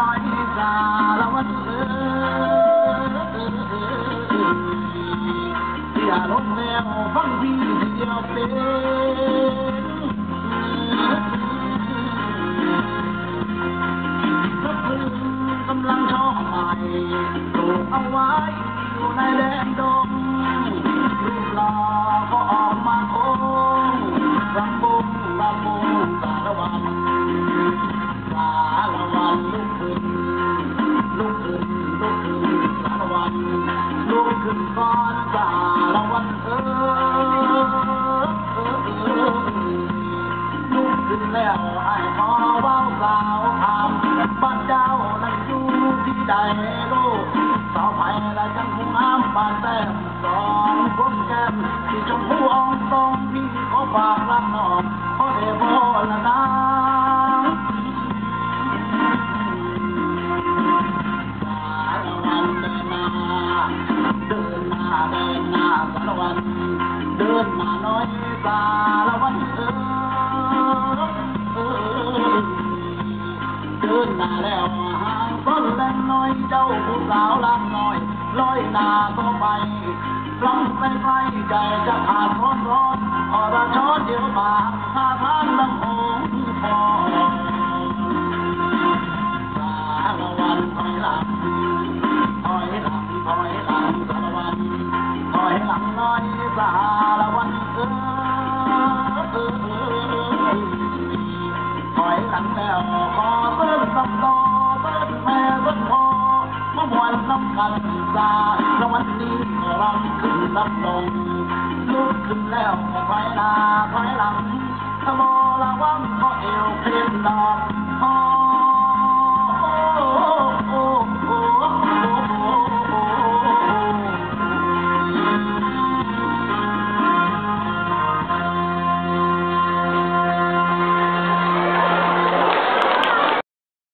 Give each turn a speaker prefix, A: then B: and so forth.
A: กำลังชอบใหม่ปลูกเอาไว้อยู่ในแดนดง กขึ้นก่อนสารวันเออลุกขึ้นแล้วไอ้พอเว้าสาวถามบ้านเจ้านั้นอยู่ที่ใดลูกสาวไผ่และจังคงอ้ามบ้านแต้มสองคนแก้มที่ชมพูอ่องตองพี่ขอฝากรักน้องขอเดโบละนา สารวันเออเออเดินหน้าแล้วห่างต้นแรงน้อยเจ้าผู้สาวลำน้อยลอยหน้าก็ไปลองไปไปใจจะขาดร้อนร้อนอรชรเดียวมาท่าทางลำโพงพอสารวันถอยหลังถอยหลังถอยหลังสารวันถอยหลังน้อยสา ถอยหลังแล้วพอเบิ้ลน้ำตเบิ้ลแม่เบิ้ลพอเมื่อวันน้ำกันสาและวันนี้ก็รำขึ้นลำลงลุกขึ้นแล้วถอยหน้าถอยหลังถ้ามอละวังก็เอวเพลนดอกพอ